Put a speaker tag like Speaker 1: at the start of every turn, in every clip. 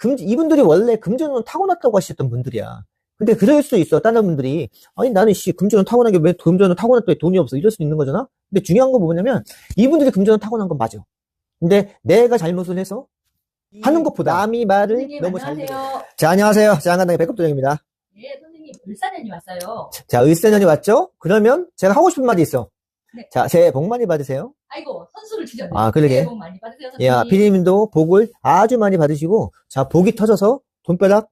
Speaker 1: 금, 이분들이 원래 금전은 타고났다고 하셨던 분들이야. 근데 그럴 수도 있어. 다른 분들이. 아니, 나는 씨, 금전은 타고난 게 왜 금전은 타고났더니 돈이 없어. 이럴 수도 있는 거잖아? 근데 중요한 건 뭐냐면, 이분들이 금전은 타고난 건 맞아. 근데 내가 잘못을 해서 하는 것보다 남이 말을 너무 잘 들어.
Speaker 2: 안녕하세요.
Speaker 1: 자, 안녕하세요. 장한당의 백업 도장입니다.
Speaker 2: 예, 선생님 불사년이 왔어요.
Speaker 1: 자, 을세년이 왔죠? 그러면 제가 하고 싶은 말이 있어.
Speaker 2: 네.
Speaker 1: 자, 새해 복 많이 받으세요.
Speaker 2: 아이고 선수를 주셨네.
Speaker 1: 아, 그러게.
Speaker 2: 복 많이 받으세요, 선생님.
Speaker 1: 야, 피디님도 복을 아주 많이 받으시고, 자, 복이 터져서 돈벼락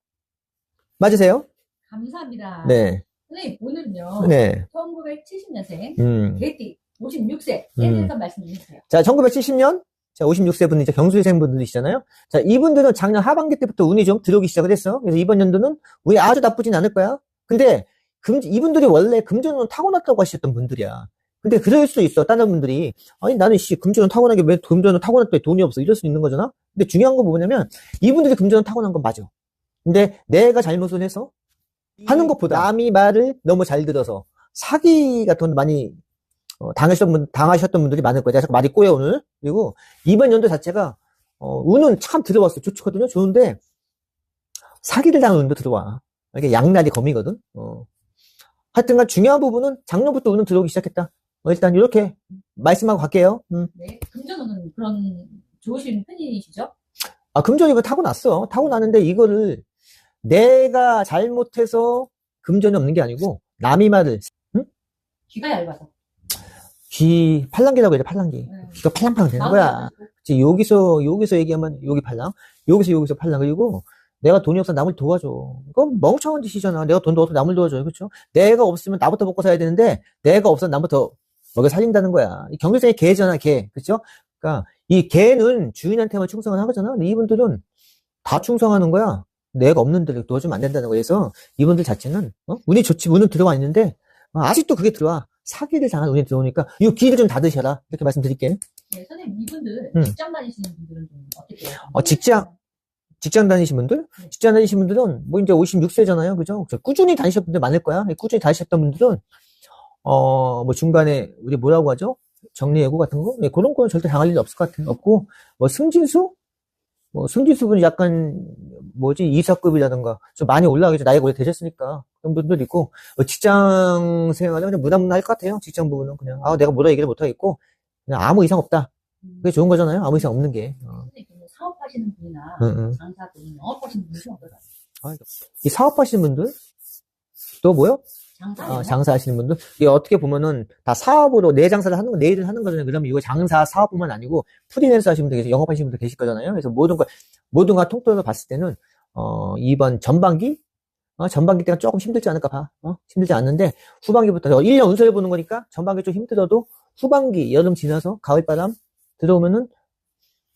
Speaker 1: 맞으세요?
Speaker 2: 감사합니다.
Speaker 1: 네,
Speaker 2: 선생님 오늘은요.
Speaker 1: 네,
Speaker 2: 1970년생
Speaker 1: 음.
Speaker 2: 개띠 56세에
Speaker 1: 음.
Speaker 2: 대해서 말씀 좀 해주세요.
Speaker 1: 자, 1970년, 자, 56세 분이 이제 경수생 분들이시잖아요. 자, 이분들은 작년 하반기 때부터 운이 좀 들어오기 시작을 했어. 그래서 이번 연도는 운이 아주 나쁘진 않을 거야. 근데, 금, 이분들이 원래 금전은 타고났다고 하셨던 분들이야. 근데 그럴 수도 있어. 다른 분들이. 아니, 나는 씨, 금전은 타고난 게왜 금전은 타고났더니 돈이 없어. 이럴 수 있는 거잖아? 근데 중요한 건 뭐냐면, 이분들이 금전은 타고난 건 맞아. 근데 내가 잘못을 해서 하는 것보다 남이 말을 너무 잘 들어서 사기 같은 건 많이 어, 당하셨던, 분, 당하셨던 분들이 많을 거예요. 자꾸 말이 꼬여, 오늘. 그리고 이번 연도 자체가, 어, 운은 참 들어왔어. 좋거든요. 좋은데, 사기를 당하는 운도 들어와. 이게 양날이 검이거든. 어. 하여튼간 중요한 부분은 작년부터 운은 들어오기 시작했다. 어, 일단 이렇게 말씀하고 갈게요. 음.
Speaker 2: 네, 금전운은 그런 좋으신 편이시죠?
Speaker 1: 아, 금전이 이거 타고났어. 타고나는데 이거를 내가 잘못해서 금전이 없는 게 아니고, 남이 말을,
Speaker 2: 귀가 얇아서.
Speaker 1: 귀, 팔랑귀라고 해야 돼, 팔랑귀.
Speaker 2: 네.
Speaker 1: 귀가 팔랑팔랑 되는 거야. 그치, 여기서, 여기서 얘기하면 여기 팔랑, 여기서 여기서 팔랑. 그리고 내가 돈이 없어 남을 도와줘. 그건 멍청한 짓이잖아. 내가 돈 넣어서 남을 도와줘. 그렇죠? 내가 없으면 나부터 먹고 살아야 되는데, 내가 없으면 남부터 먹여 살린다는 거야. 이 경제적인 개잖아, 개. 그렇죠? 그러니까 이 개는 주인한테만 충성을 하거잖아. 근데 이분들은 다 충성하는 거야. 내가 없는 데를 도와주면 안 된다는 거예요. 그래서 이분들 자체는 어? 운이 좋지, 운은 들어와 있는데 어, 아직도 그게 들어와. 사기를 당한 운이 들어오니까 이 귀를 좀 닫으셔라. 이렇게 말씀드릴게요.
Speaker 2: 네, 선생님 이분들
Speaker 1: 음.
Speaker 2: 직장 다니시는 분들은 좀 어떻게 해요?
Speaker 1: 어, 직장? 직장 다니신 분들? 직장 다니신 분들은 뭐 이제 56세잖아요. 그죠? 꾸준히 다니셨던 분들 많을 거야. 꾸준히 다니셨던 분들은 어, 뭐 중간에 우리 뭐라고 하죠? 정리 예고 같은 거? 네, 그런 거는 절대 당할 일이 없을 것 같아요. 없고 뭐 승진수? 뭐 승진수 분이 약간 뭐지 이사급이라든가 좀 많이 올라가겠죠. 나이가 오래 되셨으니까 그런 분들 있고 어, 직장 생활은 그냥 무난무난할 것 같아요. 직장 부분은 그냥 아 내가 뭐라 얘기를 못 하겠고 그냥 아무 이상 없다.
Speaker 2: 음.
Speaker 1: 그게 좋은 거잖아요. 아무 이상 없는 게. 어.
Speaker 2: 그러면 사업하시는 분이나
Speaker 1: 응.
Speaker 2: 장사분, 영업하시는 분들은 어떨까요?
Speaker 1: 이 사업하시는 분들 또 뭐요?
Speaker 2: 장사,
Speaker 1: 어, 장사하시는 분들 이게 어떻게 보면은 다 사업으로 내 장사를 하는 거, 내 일을 하는 거잖아요. 그러면 이거 장사 사업뿐만 아니고 프리랜서 하시는 분들 계세요. 영업하시는 분들 계실 거잖아요. 그래서 모든 걸 모든 걸 통틀어서 봤을 때는 어, 이번 전반기 어, 전반기 때가 조금 힘들지 않을까 봐. 어? 힘들지 않는데 후반기부터 1년 운세를 보는 거니까 전반기 좀 힘들어도 후반기 여름 지나서 가을 바람 들어오면은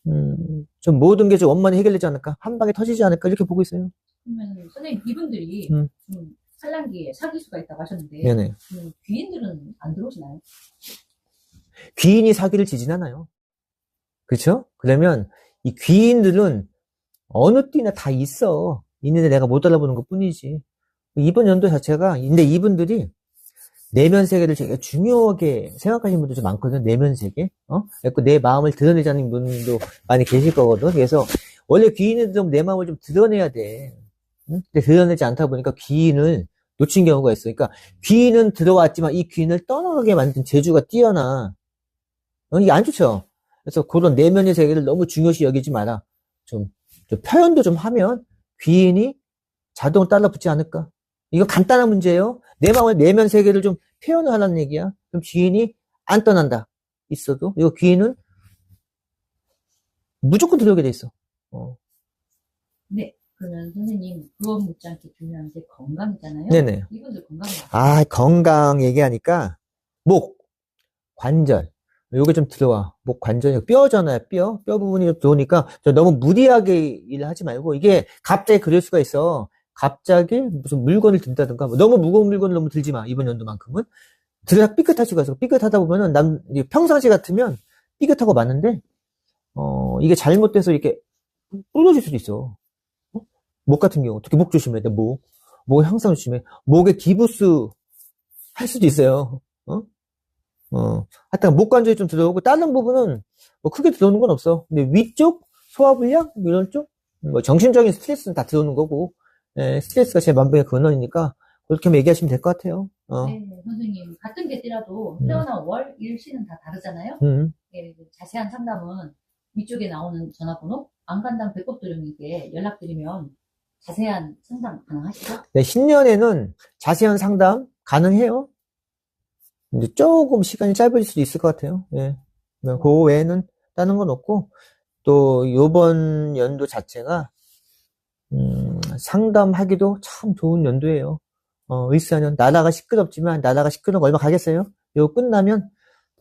Speaker 1: 음, 좀 모든 게 좀 원만히 해결되지 않을까 한 방에 터지지 않을까 이렇게 보고 있어요.
Speaker 2: 그러면 선생님 이분들이
Speaker 1: 음.
Speaker 2: 좀 산란기에 사기수가 있다고 하셨는데
Speaker 1: 네네.
Speaker 2: 음, 귀인들은 안 들어오시나요?
Speaker 1: 귀인이 사기를 지진 않아요. 그렇죠? 그러면 이 귀인들은 어느 띠나 다 있어. 있는데 내가 못 알아보는 것 뿐이지. 이번 연도 자체가, 근데 이분들이 내면 세계를 되게 중요하게 생각하시는 분들 좀 많거든요. 내면 세계. 어? 내 마음을 드러내자는 분도 많이 계실 거거든. 그래서 원래 귀인은 좀 내 마음을 좀 드러내야 돼. 응? 근데 드러내지 않다 보니까 귀인을 놓친 경우가 있어. 그러니까 귀인은 들어왔지만 이 귀인을 떠나게 만든 재주가 뛰어나. 어, 이게 안 좋죠. 그래서 그런 내면의 세계를 너무 중요시 여기지 마라. 좀, 좀 표현도 좀 하면 귀인이 자동으로 따라붙지 않을까. 이거 간단한 문제예요. 내 마음의 내면 세계를 좀 표현을 하라는 얘기야. 그럼 귀인이 안 떠난다. 있어도. 이거 귀인은 무조건 들어오게 돼 있어. 어.
Speaker 2: 네. 그러면 선생님 그거 묻지 않게 중요한 게 건강이잖아요.
Speaker 1: 네네.
Speaker 2: 이분들 건강
Speaker 1: 아, 건강 얘기하니까, 목, 관절. 요게 좀 들어와. 목 관절이 뼈잖아요, 뼈. 뼈 부분이 좀 들어오니까, 저 너무 무리하게 일을 하지 말고, 이게 갑자기 그럴 수가 있어. 갑자기 무슨 물건을 든다든가, 뭐 너무 무거운 물건을 너무 들지 마, 이번 연도만큼은. 삐끗할 수가 있어. 삐끗하다 보면은, 남, 평상시 같으면 삐끗하고 많은데, 어, 이게 잘못돼서 이렇게 부러질 수도 있어. 어? 목 같은 경우, 특히 목 조심해야 돼, 목. 목을 항상 조심해. 목에 기부스 할 수도 있어요. 어? 어. 하여튼 목 관절이 좀 들어오고 다른 부분은 뭐 크게 들어오는 건 없어. 근데 위쪽 소화불량 뭐 이런 쪽 뭐 정신적인 스트레스는 다 들어오는 거고, 예, 스트레스가 제 만병의 근원이니까 그렇게 얘기하시면 될 것 같아요. 어,
Speaker 2: 네, 선생님. 같은 개띠라도
Speaker 1: 음.
Speaker 2: 태어난 월, 일 시는 다 다르잖아요.
Speaker 1: 음,
Speaker 2: 예, 그 자세한 상담은 위쪽에 나오는 전화번호 안간당 배꼽도령님께 연락드리면 자세한 상담 가능하시죠?
Speaker 1: 네, 신년에는 자세한 상담 가능해요. 근데 조금 시간이 짧을 수도 있을 것 같아요. 예. 네, 그 외에는 다른 건 없고, 또, 요번 연도 자체가, 음, 상담하기도 참 좋은 연도예요. 어, 을사년, 나라가 시끄럽지만, 나라가 시끄러운 거 얼마 가겠어요? 이거 끝나면,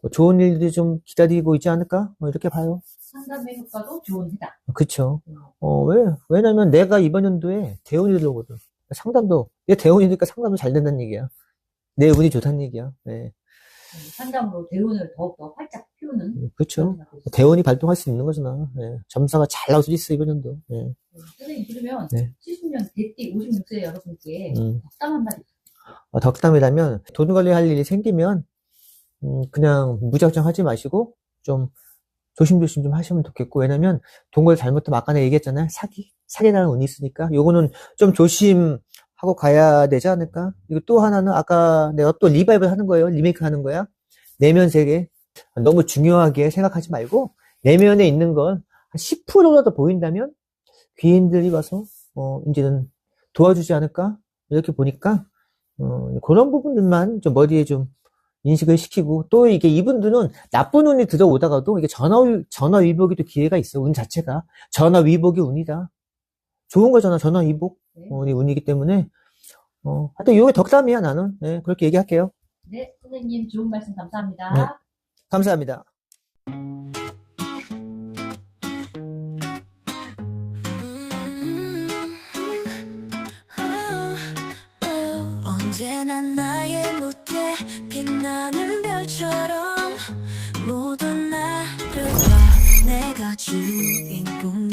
Speaker 1: 뭐 좋은 일들이 좀 기다리고 있지 않을까? 뭐 이렇게 봐요.
Speaker 2: 상담의 효과도 좋은 해다.
Speaker 1: 그쵸. 어, 왜? 왜냐면 내가 이번 연도에 대운이 들어오거든. 상담도, 얘 대운이니까 상담도 잘 된다는 얘기야. 내 운이 좋다는 얘기야. 네.
Speaker 2: 음, 상담으로 대운을 더욱더 활짝 피우는 있어요.
Speaker 1: 대운이 발동할 수 있는 거잖아. 예. 점사가 잘 나올 수도 있어, 이번 연도. 예.
Speaker 2: 음, 선생님 그러면
Speaker 1: 네.
Speaker 2: 70년 대띠 56세 여러분께
Speaker 1: 음.
Speaker 2: 덕담 한마디
Speaker 1: 어, 덕담이라면 돈 관리할 일이 생기면 음, 그냥 무작정 하지 마시고 좀 조심조심 좀 하시면 좋겠고 왜냐면 돈 관리 잘못하면 아까 내가 얘기했잖아요. 사기 사기라는 운이 있으니까. 요거는 좀 조심하고 가야 되지 않을까? 그리고 또 하나는 아까 내가 또 리바이벌 하는 거예요. 리메이크 하는 거야. 내면 세계 너무 중요하게 생각하지 말고 내면에 있는 건 한 10%라도 보인다면 귀인들이 와서 어 이제는 도와주지 않을까? 이렇게 보니까 어, 그런 부분들만 좀 머리에 좀 인식을 시키고, 또 이게 이분들은 나쁜 운이 들어오다가도 이게 전화, 전화 위복이 또 기회가 있어, 운 자체가. 전화 위복이 운이다. 좋은 거잖아, 전화 위복.
Speaker 2: 네.
Speaker 1: 어, 이 운이기 때문에. 어, 하여튼 이게 덕담이야, 나는. 네, 그렇게 얘기할게요.
Speaker 2: 네, 선생님 좋은 말씀 감사합니다.
Speaker 1: 네. 감사합니다.
Speaker 3: 모든 나를 봐. 내가 주인공